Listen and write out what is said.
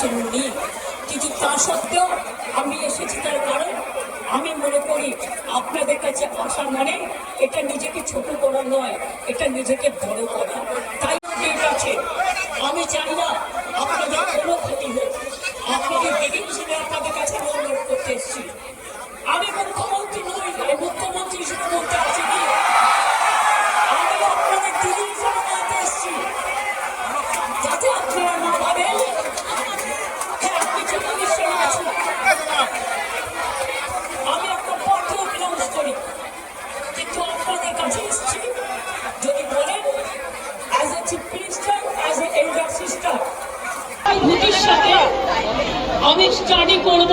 ভালোবাসেন কিন্তু তা সত্ত্বেও আমি এসেছি তার কারণ আমি মনে করি আপনাদের কাছে আসা মানে এটা নিজেকে ছোট করা নয়, এটা নিজেকে বড় করা। তাই সাথে আমি স্টাডি করব।